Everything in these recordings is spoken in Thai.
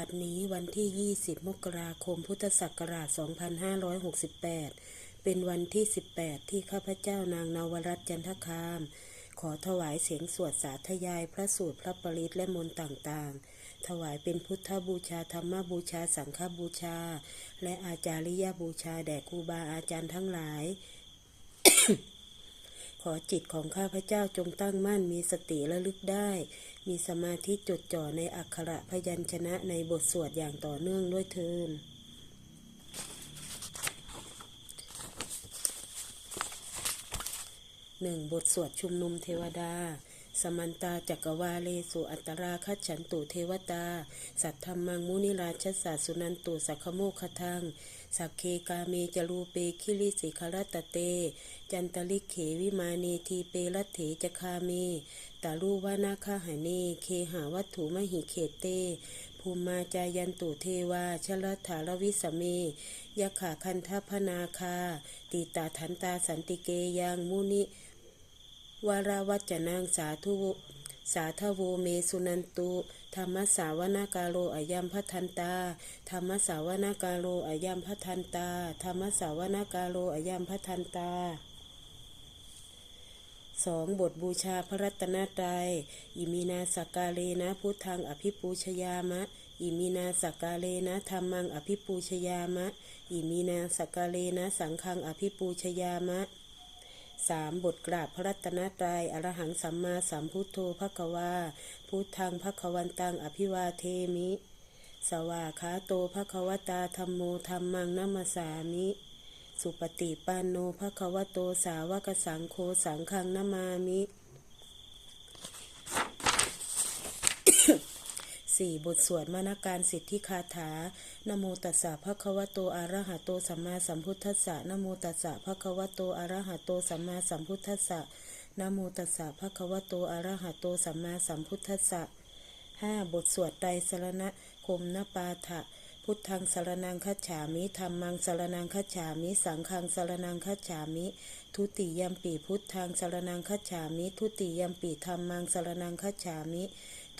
บัดนี้วันที่ 20 มกราคม พุทธศักราช 2568 เป็นวันที่ 18 ที่ข้าพเจ้านางนวรัตน์จันทคาม ขอถวายเสียงสวดสาธยายพระสูตรพระปริตและมนต์ต่างๆ ถวายเป็นพุทธบูชาธรรมบูชาสังฆบูชา และอาจาริยบูชาแด่ครูบาอาจารย์ทั้งหลาย ขอจิตของข้าพเจ้าจงตั้งมั่นมีสติระลึกได้ มีสมาธิจดจ่อในอักขระพยัญชนะในบทสวดอย่างต่อเนื่องด้วยเทินหนึ่งบทสวดชุมนุมเทวดา สมันตาจักรวาเลสุอัตตราคัจฉันตุเทวตา สัทธรรมังมุนิราชสาสุนันตุสักขโมคทังสักเคกาเมจรูเปคิริสิคารตเต จันตลิเขวิมานีทีเปรัตเถจคาเมตาลูวานาคาหาเนเคหาวัตถุมหิเขเต ภูมิมาจายันตุเทวาชลถารวิสเมยะขาคันทพนาคาติตาทันตาสันติเกยังมุนิ วาราวัจนางสาธุสาทโวเมสุนันตุธรรมสาวนากาโลอายัมพัทันตาธรรมสาวนากาโลอายัมพัทันตาธรรมสาวนากาโลอายัมพัทันตาสองบทบูชาพระรัตนตรัยอิมินาสกกาเลนะพุทธังอภิปูชยามะ อิมินาสกกาเลนะธรรมังอภิปูชยามะ อิมินาสกกาเลนะสังฆังอภิปูชยามะ สามบทกราบพระรัตนตรัยอรหังสัมมาสัมพุทโธภควาพุทธังภควันตังอภิวาเทมิ สวาขาโตภควตาธรรมโมธรรมังนัมสสามิ สุปฏิปันโนภควโตสาวกสังโฆสังฆังนามามิ สี่บทสวดมนการสิทธิคาถานโมตัสสะภะคะวะโตอะระหะโตสัมมาสัมพุทธัสสะนโมตัสสะภะคะวะโตอะระหะโตสัมมาสัมพุทธัสสะนโมตัสสะภะคะวะโตอะระหะโตสัมมาสัมพุทธัสสะห้าบทสวดไตรสรณคมนปาฐะพุทธังสรนังคัจฉามิธรรมังสรนังคัจฉามิ สังฆังสรนังคัจฉามิ ทุติยมปีพุทธังสรนังคัจฉามิ ทุติยมปีธรรมังสรนังคัจฉามิ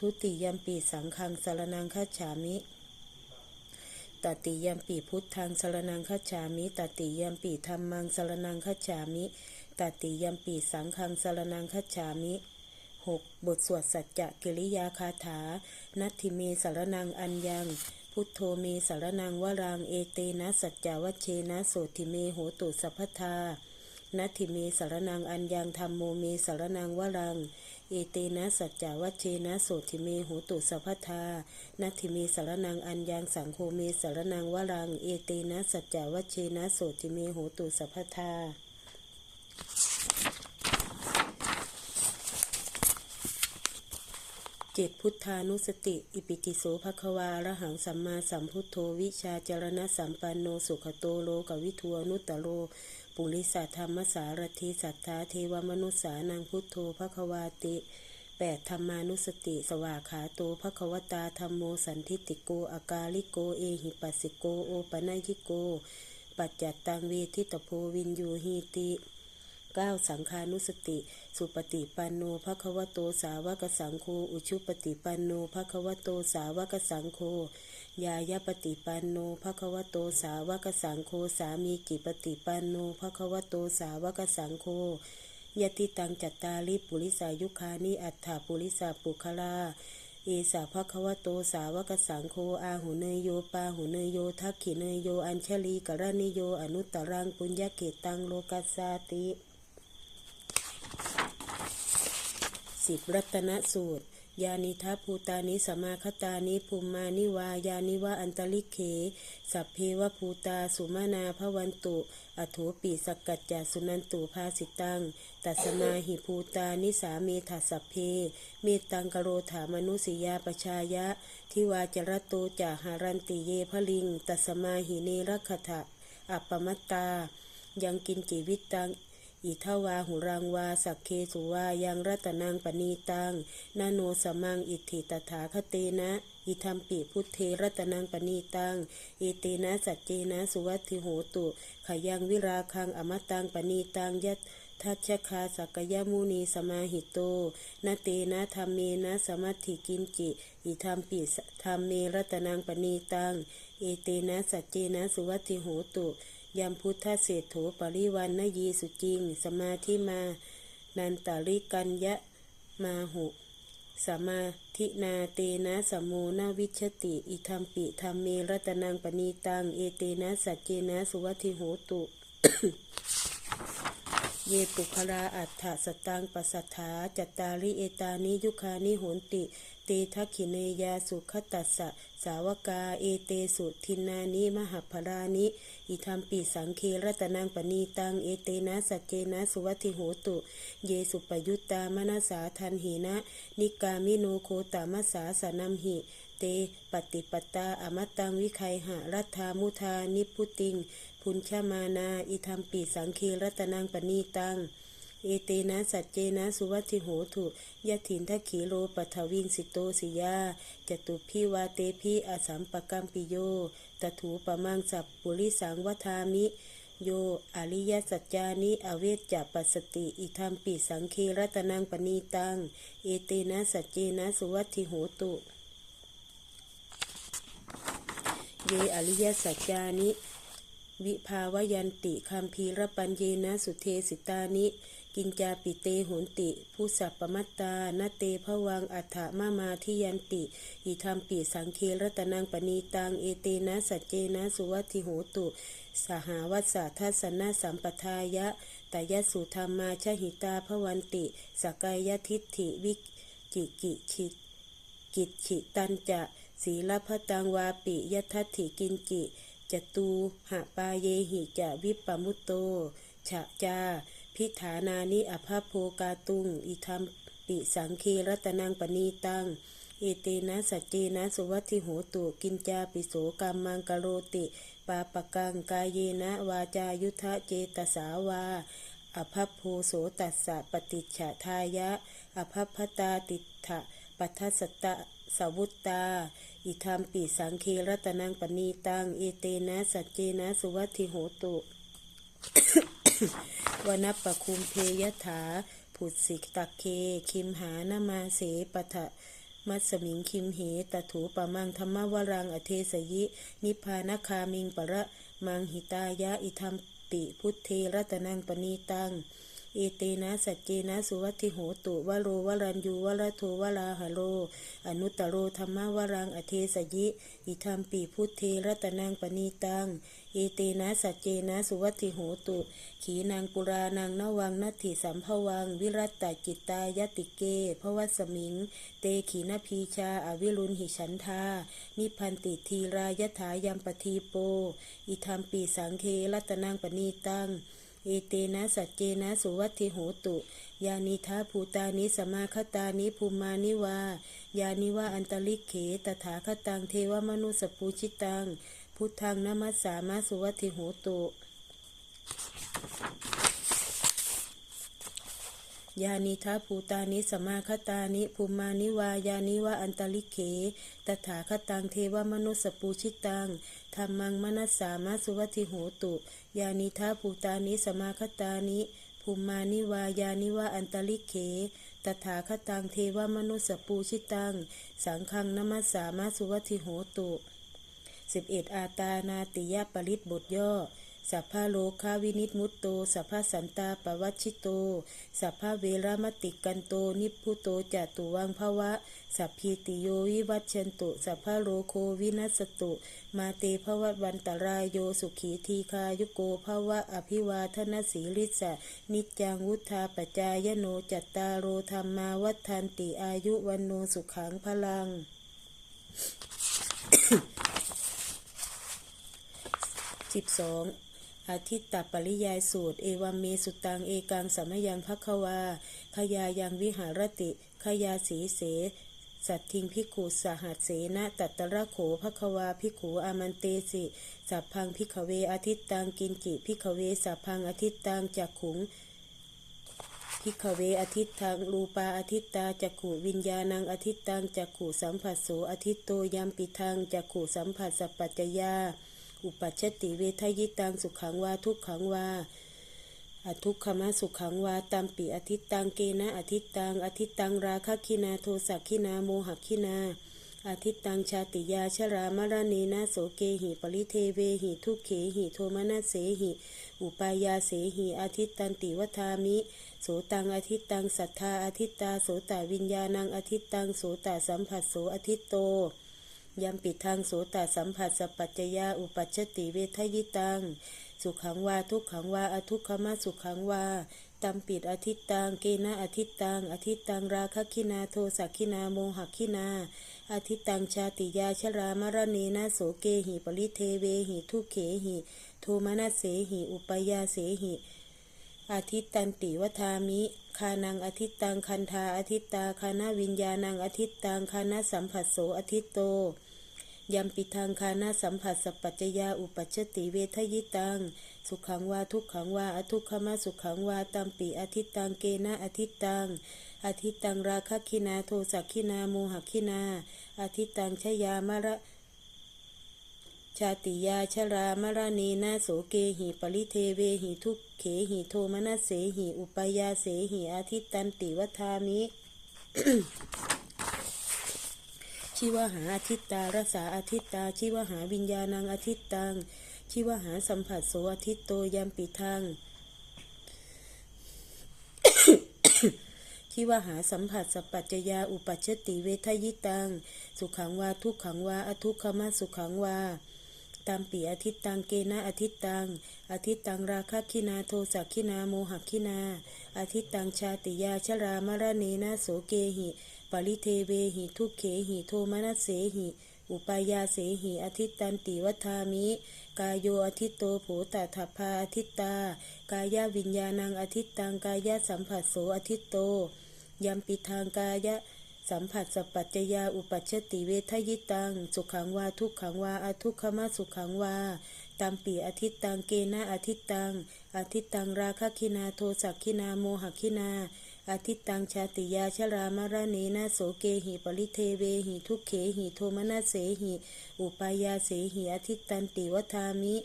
ทุติยมปีสังฆังสรนังคัจฉามิตติยมปีพุทธังสรนังคัจฉามิตติยมปีธรรมังสรนังคัจฉามิตติยมปีสังฆังสรนังคัจฉามิหกบทสวดสัจจะกิริยาคาถา นัตถิเมสารนังอัญญัง พุทโธเมสารนังวรังเอเตนะสัจจาวัชเชนะโสติเมโหตุสัพพทานัตถิเมสารนังอัญญังธรรมโมเมสารนังวรัง เอเตนะสัจจาวัชเชนะโสติเมโหตุสัพพทา นัตถิเมสารนังอัญญังสังโฆเมสารนังวรัง เอเตนะสัจจาวัชเชนะโสติเมโหตุสัพพทาเจ็ดพุทธานุสติ อิปิติโสภควาระหังสัมมาสัมพุทโธวิชาจารณะสัมปันโนสุขโตโลกวิทัวนุตตโร ปุริสัทธรรมสารทิสัทธาเทวมนุษสานังพุทโธพระควาติแปดธรรมานุสติ สวากขาโตภควตาธรรมโมสันทิติโกอากาลิโกเอหิปัสสิโกโอปนายิโก ปัจจัตตังเวทิตโพวินยูหีติ เก้าสังคานุสติ สุปฏิปันโนภควโตสาวกสังโฆอุชุปฏิปันโนภควโตสาวกสังโฆยายปฏิปันโนภควโตสาวกสังโฆสามีกิปฏิปันโนภควโตสาวกสังโฆยติตังจัตตาลิปุริสายุคานิอัฏฐาปุริสาปุคลาเอสาภควโตสาวกสังโฆอาหุเนยโยปาหุเนยโยทักขิเนยโยอัญชลีกรณิโยอนุตตรังปุญญเกตังโลกัสสาติ สิบรัตนสูตร ยานิทัพภูตานิสมาคตานิภูมานิวายานิวะอันตลิเขสัพเพวภูตาสุมานาภวันตุ อโถปีสกัจจาสุนันตุภาสิตัง ตัสมาหิภูตานิสาเมถัสัพเพ เมตตังกโรถามนุสิยาปชายะ ทิวาจรโตจาหารันติเยพลิง ตัสมาหิเนรคถะอัปปมัตตา ยังกินจิวิตตัง อิทวาหุรังวาสักเคสุวายังรัตนังปณีตังนาโนสมังอิทธิตถาคเตนะอิธรรมปิพุทเทรัตนังปณีตังเอเตนะสัจเจนะสุวัติโหตุขยังวิราคังอมตังปณีตังยัตทัชคาสักยมุนีสมาหิโตนาเตนะธรรมเมนะสมัติกินจิอิธรรมปิธรรมเมรัตนังปณีตังเอเตนะสัจเจนะสุวัติโหตุ ยามพุทธเศรษโถปริวันนยีสุจริง สมาธิมา นันตาริกัญญะมาหุสมาธินาเตนะสมโมนาวิชติอิธรรมปิธรรมเมรัตนังปณีตัง เอเตนะสัจเจนะสุวัติโหตุ เยปุคลาอัฏฐสตังปัสสาจัตตาริเอตานิยุคานิโหนติ เตทักขิเนยาสุขตัสสะสาวกา เอเตสุทินนานิมหพรานิ อิธรรมปิสังเครัตนังปณีตัง เอเตนะสัจเจนะสุวัติโหตุ เยสุปยุตตามนาสาทันหินะ นิกามิโนโคตามสาสนัมหิเตปฏิปตาอมตังวิไคหะรัฐามุทานิพุติง พุนชมานา อิธรรมปิสังเครัตนังปณีตังเอเตนะสัจเจนะสุวัติโหตุยะถินทขีโลปัทวินสิโตสิยาจตุพิวาเตพิอสัมปกัมปิโย ตถูปมังสัพปุริสังวทามิ โย อริยสัจจานิอเวจจะปัสสติ อิธรรมปิสังเครัตนังปณีตัง เอเตนะสัจเจนะสุวัติโหตุเยอริยสัจจานิ วิภาวยันติคัมภีรปัญเยนะสุเทสิตานิ กินจาปิเตโหนติ ผู้สัพปมัตตานาเตภวังอัฏฐมามาทิยันติ อิธรรมปิสังเครตนังปณีตังเอเตนะสัจเจนะสุวัติโหตุ สหาวัสสะทัสนะสัมปทายะตายสุธรรมาชหิตาภวันติ สกายทิฏฐิวิจิกิชิตกิจฉิตันจะศีลพตังวาปิยทัตถิกินจิจตูหะปาเยหิจะวิปปมุตโตฉะจา พิฐานานิอภาโภกาตุง อิธรรมปิสังเครัตนังปณีตัง เอเตนะสัจเจนะสุวัติโหตุกินจาปิโสกรรมังกโรติ ปาปกังกายเยนะวาจายุทธเจตสาวาอภัพโพโสตัสสะปฏิจฉทายะ อภัพพตาติถะปัทสตะสาวุตตา อิธรรมปิสังเครัตนังปณีตัง เอเตนะสัจเจนะสุวัติโหตุ วนปะคุมเพยถา ผุดสิกตะเค คิมหานามาเสปะทะมัสมิงคิมเหตถูปะมังธรรมวรังอเทสยิ นิพพานคามิงปะระมังหิตายะอิธรรมปิพุทเทรัตนังปณีตัง อเตนะสัจเจนะสุวัติโหตุวโรวรัญยูวรโทวราหโร อนุตตโรธรรมวรังอเทสยิ อิธรรมปีพุทเทรัตนังปณีตังเอเตนะสัจเจนะสุวัติโหตุ ขีนางปุรานังนวังนัตถิสัมภวัง วิรัตตจิตตายติเกภวัสมิง เตขีนพีชาอวิรุณหิฉันทานิพันติทีรายถายัมปทีโป อิธรรมปีสังเครัตนังปณีตัง เอเตนะสัจเจนะสุวัติโหตุ ยานิทาภูตานิสมาคตานิภูมานิวายานิวาอันตลิกเขตถาคตังเทวมนุสปูชิตัง พุทธังนมัสสามาสุวัติโหตุ ยานิทาภูตานิสมาคตานิภูมานิวายานิวาอันตลิเข ตถาคตังเทวมนุสปูชิตังธรรมังมนัสสามาสุวัติโหตุ ยานิทาภูตานิสมาคตานิภูมานิวายานิวาอันตลิเข ตถาคตังเทวมนุสปูชิตัง สังฆังนมัสสามาสุวัติโหตุสิบเอ็ดอาตานาติยปริตบทย่อ สัพพะโลคาวินิตมุตโต สัพพะสันตาปวัชชิโต สัพพะเวรามติกันโต นิพุโตจตุวังภวะ สัพพิติโยวิวัชชันตุ สัพพะโลโควินัสตุ มาเตภวัตวันตรายโยสุขีทีคายุโกภวะอภิวาทนาสีลิสะนิจจังวุธาปจายโนจัตตารโรธรรมาวัฏันติอายุวันโนสุขังพลัง สิบสอง อาทิตตปริยายสูตร เอวัมเมสุตัง เอกังสัมยังพักวา ขยายังวิหารติ ขยาสีเส สัตทิงพิกขุสหัสเสนะตัตตระโขพักวาพิกขูอามันเตสิสัพพังพิกขเวอาทิตตังกินจิพิกขเวสัพพังอาทิตตังจักขุงพิกขเวอาทิตทังรูปาอาทิตตาจักขุวิญญาณังอาทิตตังจักขุสัมผัสโสอาทิตโตยามปิทังจักขุสัมผัสสัปปัจจยา อุปัชติเวทยิตังสุขังวาทุกขังวาอทุกขมสุขังวาตัมปิอทิตตังเกนะอทิตตังอทิตตังราคะคินาโทสักขินาโมหคินาอาทิตตังชาติยาชรามรณีนาโสเกหิปริเทเวหิทุกเขหิโทมนัสเสหิอุปายาเสหิอาทิตตันติวทามิ โสตังอาทิตตังสัทธาอาทิตตาโสตวิญญาณังอาทิตตังโสตสัมผัสโสอาทิตโต ยัมปิดทางโสตสัมผัสสปัจจยาอุปัชติเวทยิตัง สุขังวาทุกขังวาอทุกขมาสุขังวาตัมปิดอาทิตตังเกนะอาทิตตังอาทิตตังราคะคินาโทสักขินาโมหคินาอาทิตตังชาติยาชรามรณีนาโสเกหิปริเทเวหิทุเขหิโทมนัสเสหิอุปยาเสหิอาทิตตันติวทามิ คานังอาทิตตังคันธาอาทิตตาคานาวิญญาณังอาทิตตังคานาสัมผัสโสอาทิตโต ยัมปิทางคานาสัมผัสสปปัจจยาอุปัชติเวทยิตัง สุขังวาทุกขังวาอทุกขมาสุขังวาตัมปิอาทิตตังเกนะอาทิตตังอาทิตตังราคะคินาโทสักขินาโมหคินาอาทิตตังชยามระชาติยาชรามรณีนาโสเกหิปริเทเวหิทุกเขหิโทมนัสเสหิอุปยาเสหิอาทิตตันติวทามิ ชิวหาอาทิตตารสาอาทิตตาชิวหาวิญญาณังอาทิตตังชิวหาสัมผัสโสอาทิตโตยัมปิทังชิวหาสัมผัสสปปัจจยาอุปัชติเวทยิตัง สุขังวาทุกขังวาอทุกขมาสุขังวาตามปีอาทิตตังเกนะอาทิตตังอาทิตตังราคะคินาโทสักขินาโมหคินาอาทิตตังชาติยาชรามรณีนาโสเกหิ ปริเทเวหิทุกเขหิโทมนัสเสหิอุปายาเสหิอาทิตตันติวัฏามิ กายโยอาทิตโตโผตถัพพาอาทิตตา กายาวิญญาณังอาทิตตังกายาสัมผัสโสอาทิตโตยัมปิทางกายะสัมผัสสปปัจจยาอุปัชติเวทยิตัง สุขังวาทุกขังวาอทุกขมาสุขังวาตามปีอาทิตตังเกนะอาทิตตังอาทิตตังราคะคินาโทสักขินาโมหคินา อาทิตตังชาติยาชรามรณีนาโสเกหิปริเทเวหิทุกเขหิโทมนัสเสหิอุปายาเสหิอาทิตตันติวทามิ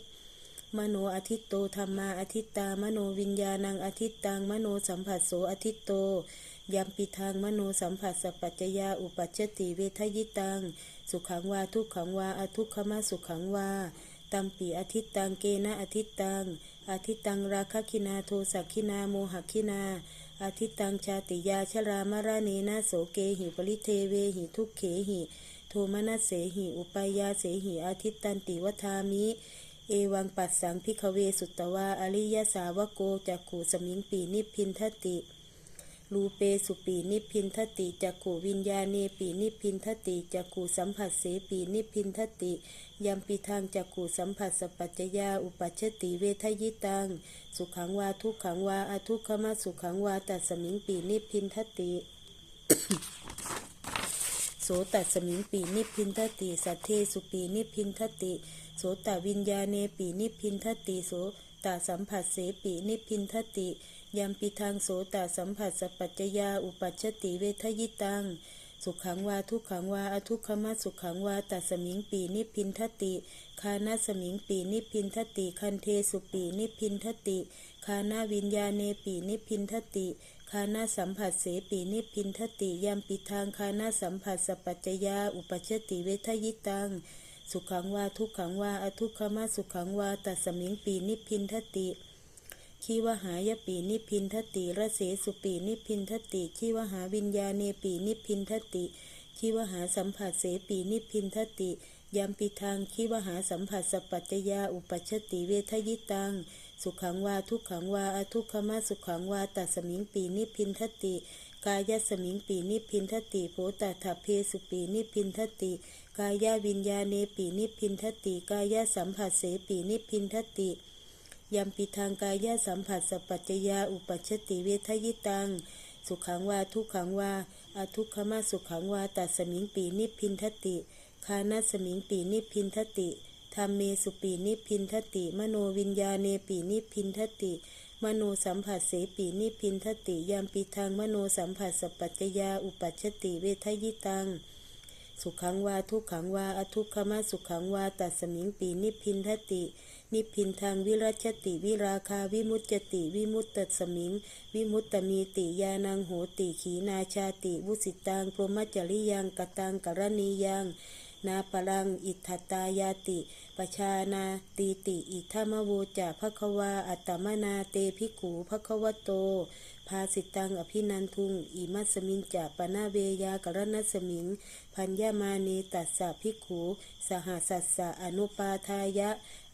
มโนอาทิตโตธรรมาอาทิตตามโนวิญญาณังอาทิตตังมโนสัมผัสโสอาทิตโตยัมปิทางมโนสัมผัสสปัจจยาอุปัชติเวทยิตัง สุขังวาทุกขังวาอทุกขมาสุขังวาตัมปีอาทิตตังเกนะอาทิตตังอาทิตตังราคะคินาโทสักขินาโมหคินา อาทิตตังชาติยาชรามรณีนาโสเกหิปริเทเวหิทุกเขหิโทมนัสเสหิอุปายาเสหิอาทิตตันติวทามิ เอวังปัสสังพิกเวสุตตวาอริยสาวโกจักขูสมิงปีนิพพินทติ รูเปสุปีนิพินทติจักขูวิญญาเนปีนิพินทติจักขูสัมผัสเสปีนิพินทติยัมปิทางจักขูสัมผัสสปัจจยาอุปัชติเวทยิตัง สุขังวาทุกขังวาอทุกขมาสุขังวาตัสสมิงปีนิพินทติโสตัสสมิงปีนิพินทติสัทเทสุปีนิพินทติโสตวิญญาเนปีนิพินทติโสตสัมผัสเสปีนิพินทติ ยัมปิทางโสตสัมผัสสปัจจยาอุปัชติเวทยิตัง สุขังวาทุกขังวาอทุกขมาสุขังวาตัสสมิงปีนิพินทติ คานาสมิงปีนิพินทติ คันเทสุปีนิพินทติ คานาวิญญาเนปีนิพินทติคานาสัมผัสเสปีนิพินทติยัมปิทางคานาสัมผัสสปัจจยาอุปัชติเวทยิตัง สุขังวาทุกขังวาอทุกขมาสุขังวาตัสสมิงปีนิพินทติ ชีวหายปีนิพินทติระเสสุปีนิพินทติชีวหาวิญญาเนปีนิพินทติชีวหาสัมผัสเสปีนิพินทติยามปิทางชีวหาสัมผัสสปัจจยาอุปัชติเวทยิตังสุขังวาทุกขังวาอทุกขมาสุขังวาตัสมิงปีนิพินทติกายสมิงปีนิพินทติโพตัถเพสุปีนิพินทติกายวิญญาเนปีนิพินทติกายสัมผัสเสปีนิพินทติ ยัมปิทางกายสัมผัสสปัจจยาอุปัชติเวทยิตัง สุขังวาทุกขังวาอทุกขมาสุขังวาตัสสมิงปีนิพินทติคานาสมิงปีนิพินทติธรรมเมสุปีนิพินทติ มโนวิญญาเนปีนิพินทติ มโนสัมผัสเสปีนิพินทติยัมปิทางมโนสัมผัสสปัจจยาอุปัชติเวทยิตัง สุขังวาทุกขังวาอทุกขมาสุขังวาตัสสมิงปีนิพินทติ นิพพินทางวิรัชติวิราคาวิมุตจติ วิมุตตสมิง วิมุตตมีติยานังโหติขีนาชาติ วุสิตังพรหมจริยังกตังกรณียังนาปรังอิทธตายาติ ปชานาตีติ อิทัมโวจะภควา อัตตมนาเตภิกขูภควโต ภาสิตังอภินันทุง อิมัสมิงจะปนาเวยากรณสมิง พัญญามานีตัสสะภิกขูสหสัสสะอนุปาทายะ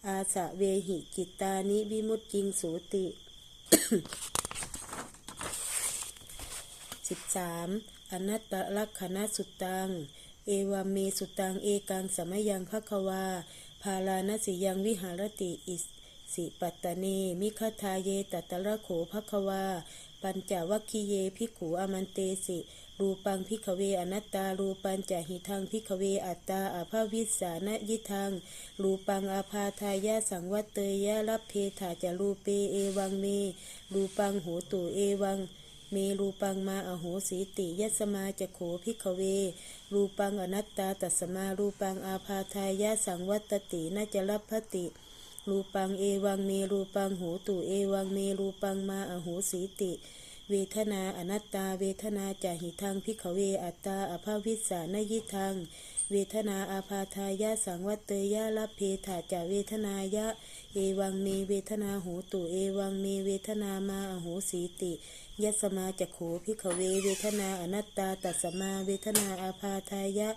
อาสะเวหิจิตตานิวิมุตจิงสูติ 13. อนัตตลักขณสุตัง เอวามเมสุตัง เอกังสมยังภควาภาลานสิยังวิหารติอิสิปัตตเน มิคทาเยตตระโขภควา ปัญจวัคคีเยภิกขูอมันเตสิรูปังพิกเวอนัตตารูปัญจหิทังพิกเวอัตตาอาภาวิสานยิทังรูปังอาภาทายาสังวัตเตยะรับเพถาจารูเปเอวังเมรูปังโหตุเอวังเมรูปังมาอโหสีติยสมาจะโขพิกเว รูปังอนัตตาตัสมารูปังอาภาทายาสังวัตตินาจรับพติ รูปังเอวังเมรูปังโหตุเอวังเมรูปังมาอโหสีติ เวทนาอนัตตา เวทนาจาหิทังพิกเวอัตตาอภาวิสานยิทัง เวทนาอาภาทายาสังวัตเตยะรับเพถาจาเวทนายะ เอวังเมเวทนาโหตุเอวังเมเวทนามาอโหสีติยัสมาจัโขพิกเวเวทนาอนัตตาตัสมาเวทนาอาภาทายะ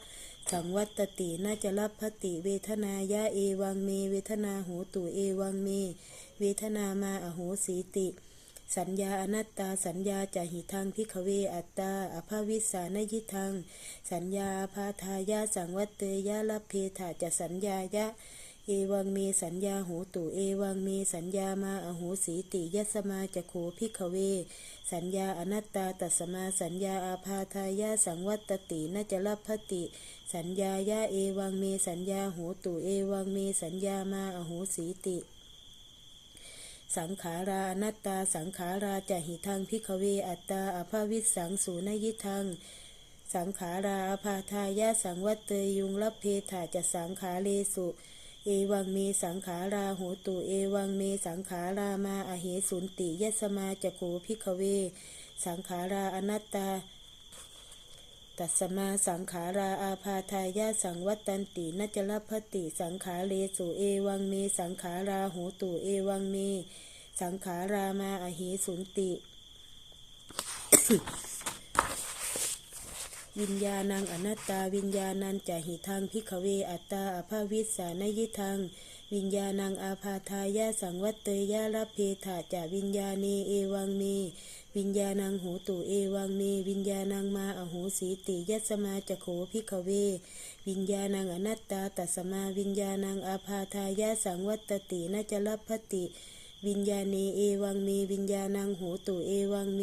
สังวัตติน่าจะรับพติเวทนายะเอวังเม เวทนาโหตุเอวังเม เวทนามาอโหสีติ สัญญาอนัตตาสัญญาจาหิทังพิกเวอัตตาอภาวิสานยิทัง สัญญาอาภาทายาสังวัตเตยะรับเพถาจะสัญญายะเอวังเมสัญญาโหตุเอวังเมสัญญามาอโหสีติยัสมาจะโขพิกเว สัญญาอนัตตาตัสมาสัญญาอาภาทายาสังวัตตินาจะรับพติ สัญญายะเอวังเมสัญญาโหตุเอวังเมสัญญามาอโหสีติ สังขาราอนัตตาสังขาราจะหิทังพิกเวอัตตาอภาวิสสังสูนยิทัง สังขาราอภาทายาสังวัตเตยุงรับเพถาจะสังขาเลสุเอวังเมสังขาราโหตุเอวังเมสังขารามาอเหสุนติยัสมาจะโขพิกเว สังขาราอนัตตา ตัสมาสังขาราอาภาทายาสังวัตตันตินจรพติสังขาเลสุเอวังเมสังขาราโหตุเอวังเมสังขารามาอเหสุนติ วิญญาณังอนัตตาวิญญาณันจะหิทังพิกเวอัตตาอภาวิสานยิทัง วิญญาณังอาภาทายาสังวัตเตยะรับเพถาจะวิญญาเนเอวังเมวิญญาณังโหตุเอวังเมวิญญาณังมาอโหสีติยัสมาจะโขพิกเว วิญญาณังอนัตตาตัสมาวิญญาณังอาภาทายาสังวัตตินาจะรับพติ วิญญาเนเอวังเมวิญญาณังโหตุเอวังเม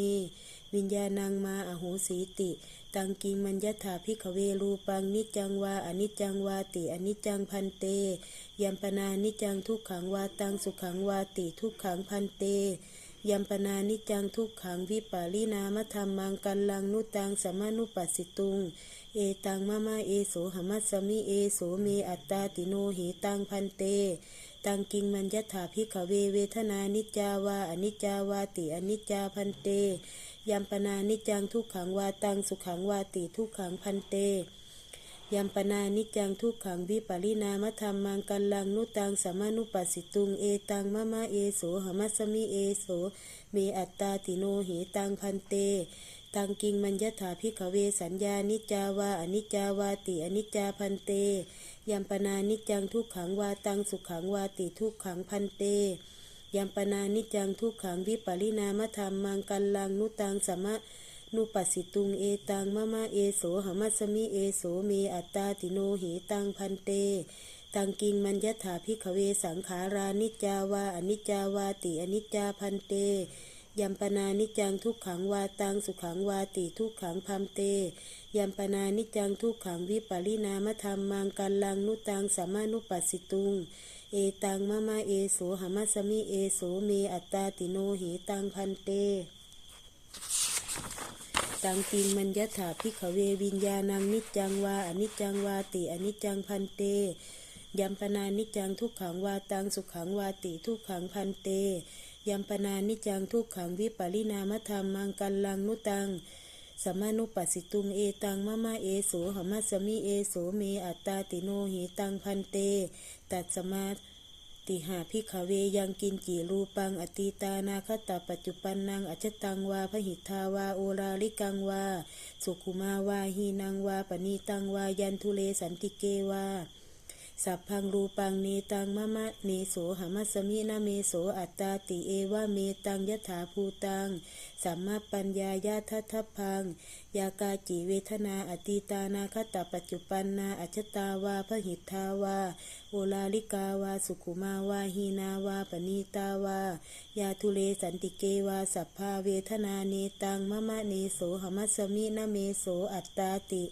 วิญญาณังมาอโหสีติตังกิมัญญถาพิกเวรูปังนิจังวาอนิจังวาติอนิจังพันเตยัมปนานิจังทุกขังวาตังสุขังวาติทุกขังพันเต ยัมปนานิจังทุกขังวิปาลินามธรรมังกันลังนุตังสมานุปัสสิตุง เอตังมะมะเอโสหมัสสมิเอโสเมอัตตาติโนหิตังพันเตตังกิงมัญญถาพิกเวเวทนานิจจาวาอนิจจาวาติอนิจจาพันเต ยัมปนานิจังทุกขังวาตังสุขังวาติทุกขังพันเต ยัมปนานิจังทุกขังวิปรินามธรรมังกันลังนุตังสมานุปัสสิตุงเอตังมะมะเอโสหมัสมิเอโสเมอัตตาติโนหิตังพันเตตังกิงมัญญถาพิกเวสัญญานิจาวาอนิจาวาติอนิจาพันเตยัมปนานิจังทุกขังวาตังสุขังวาติทุกขังพันเตยัมปนานิจังทุกขังวิปรินามธรรมังกันลังนุตังสมะ นุปัสสิตุงเอตังมะมะเอโสหมัสมิเอโสเมอัตตาติโนหิตังพันเตตังกิงมัญญถาพิกเวสังขารานิจจาวาอนิจจาวาติอนิจจาพันเตยัมปนานิจังทุกขังวาตังสุขังวาติทุกขังพัมเตยัมปนานิจังทุกขังวิปรินามธรรมังกันลังนุตังสามานุปัสสิตุง เอตังมะมะเอโสหมัสมิเอโสเมอัตตาติโนหิตังพันเต ตังติงมัญญถาพิกเววิญญาณังนิจจังวาอนิจจังวาติอนิจจังพันเตยัมปนานิจังทุกขังวาตังสุขังวาติทุกขังพันเตยัมปนานิจังทุกขังวิปริณามธรรมังกัลลังนุตังสมานุปัสสิตุงเอตังมะมะเอโสหมัสสมิเอโสเมอัตตาติโนหิตังพันเต ตัดสมา ติหาพิขเวยังกินจีรูปังอติตานาคตาปัจจุปันนังอจตังวาพหิทธาวาโอราลิกังวา สุขุมาวาหีนังวาปณีตังวายันทุเลสันติเกวา สัพพังรูปังเนตังมะมะเนโสหมัสมินาเมโสอัตตาติเอวะเมตังยถาภูตังสัมมาปัญญายาทัทพัง ยากาจิเวทนาอติตานาคตปัจจุปันนาอัจจตาวาพหิทธาวาโอลาลิกาวาสุขุมาวาหีนาวาปณีตาวายาทุเลสันติเกวาสัพพาเวทนาเนตังมะมะเนโสหมัสสมินาเมโสอัตตาติ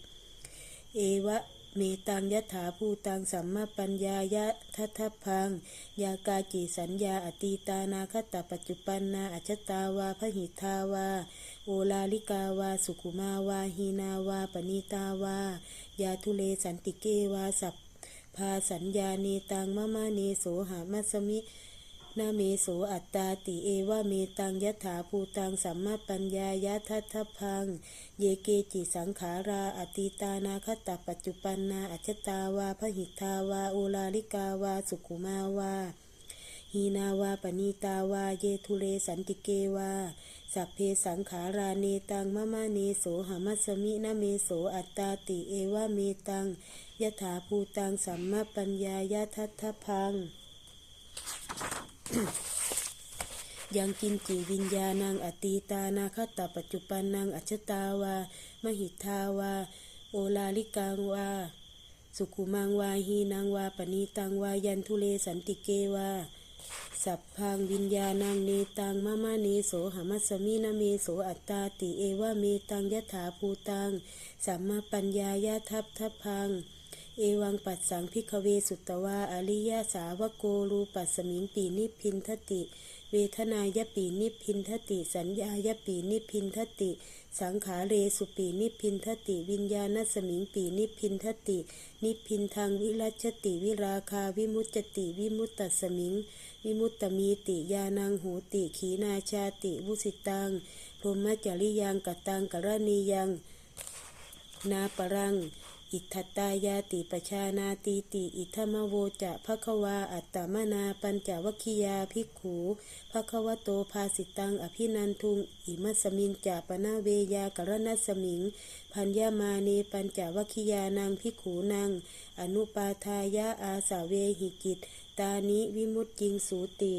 เอวะ เมตังยถาภูตังสัมมาปัญญายะทัทพัง ยากาจิสัญญาอตีตานาคตปัจจุปันนาอัจตาวาพหิทาวา โอลาลิกาวา สุขุมาวาหีนาวาปณีตาวา ยาทุเลสันติเกวาสัพพาสัญญาเนตังมะมะเนโสหามัสมิ นาเมโสอัตตาติเอวะเมตังยถาภูตังสัมมาปัญญายะทัทพัง เยเกจิสังขาราอติตานาคตาปัจจุปันนาอัจจตาวาพหิทาวาโอลาลิกาวาสุขุมาวาหีนาวาปณีตาวาเยทุเลสันติเกวาสัพเพสังขาราเนตังมะมะเนโสหามัสมินาเมโสอัตตาติเอวะเมตังยถาภูตังสัมมาปัญญายะทัทพัง ยังกินจีวิญญาณังอตีตานาคตาปัจจุปันนังอัจตาวา มหิทาวา โอลาลิกังวา สุขุมังวาหีนางวาปณีตังวายันทุเลสันติเกวา สัพพังวิญญาณังเนตังมะมะเนโสหมัสมินาเมโสอัตตาติเอวะเมตังยถาภูตังสัมมาปัญญายาทัพทัพพัง เอวังปัสสังพิกเวสุตตวาอริยสาวโกรูปัสมิงปีนิพินทติ เวทนายปีนิพินทติ สัญญายปีนิพินทติ สังขาเรสุปีนิพินทติ วิญญาณสมิงปีนิพินทติ นิพินทางวิรัชติวิราคาวิมุตจติวิมุตตสมิง วิมุตตมีติยานังโหติขีนาชาติวุสิตังพรหมจริยังกตังกรณียัง นาปรัง อิทธตายาติปชานาตีติอิทธมโวจะภควาอัตตมนาปัญจวคคิยาภิกขูภควโตภาสิตังอภินันทุงอิมัสมินจะปนาเวยากรณัสมิง พัญญามาเนปัญจวคคิยานังภิกขูนังอนุปาทายาอาสาเวหิกิต ตานิวิมุตติงสูติ